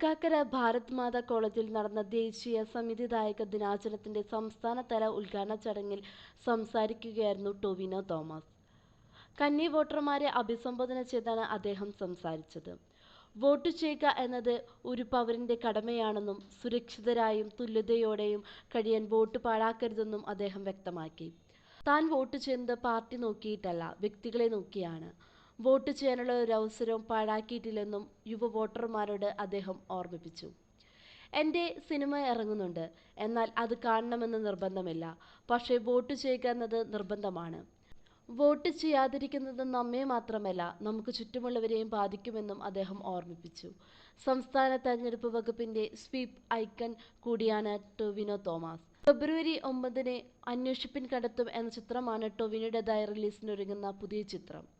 തൃക്കാക്കര ഭാരത് മാതാ കോളേജിൽ നടന്ന ദേശീയ സമിതി ദായക ദിനാചരണത്തിന്റെ സംസ്ഥാനതല ഉദ്ഘാടന ചടങ്ങിൽ സംസാരിക്കുകയായിരുന്നു ടൊവിനോ തോമസ്. കന്നി വോട്ടർമാരെ അഭിസംബോധന ചെയ്താണ് അദ്ദേഹം സംസാരിച്ചത്. വോട്ട് ചെയ്യുക എന്നത് ഒരു പൗരന്റെ കടമയാണെന്നും സുരക്ഷിതരായും തുല്യതയോടെയും കഴിയാൻ വോട്ട് പാഴാക്കരുതെന്നും അദ്ദേഹം വ്യക്തമാക്കി. താൻ വോട്ട് ചെയ്യുന്നത് പാർട്ടി നോക്കിയിട്ടല്ല വ്യക്തികളെ നോക്കിയാണ്. വോട്ട് ചെയ്യാനുള്ള ഒരു അവസരവും പാഴാക്കിയിട്ടില്ലെന്നും യുവ വോട്ടർമാരോട് അദ്ദേഹം ഓർമ്മിപ്പിച്ചു. എന്റെ സിനിമ ഇറങ്ങുന്നുണ്ട്. എന്നാൽ അത് കാണണമെന്ന് നിർബന്ധമില്ല. പക്ഷേ വോട്ട് ചെയ്യുക എന്നത് നിർബന്ധമാണ്. വോട്ട് ചെയ്യാതിരിക്കുന്നത് നമ്മെ മാത്രമല്ല നമുക്ക് ചുറ്റുമുള്ളവരെയും ബാധിക്കുമെന്നും അദ്ദേഹം ഓർമ്മിപ്പിച്ചു. സംസ്ഥാന തെരഞ്ഞെടുപ്പ് വകുപ്പിന്റെ സ്വീപ് ഐക്കൺ കൂടിയാണ് ടൊവിനോ തോമസ്. ഫെബ്രുവരി ഒമ്പതിന് അന്വേഷിപ്പിൻ കടത്തും എന്ന ചിത്രമാണ് ടൊവിനോയുടേതായി റിലീസിനൊരുങ്ങുന്ന പുതിയ ചിത്രം.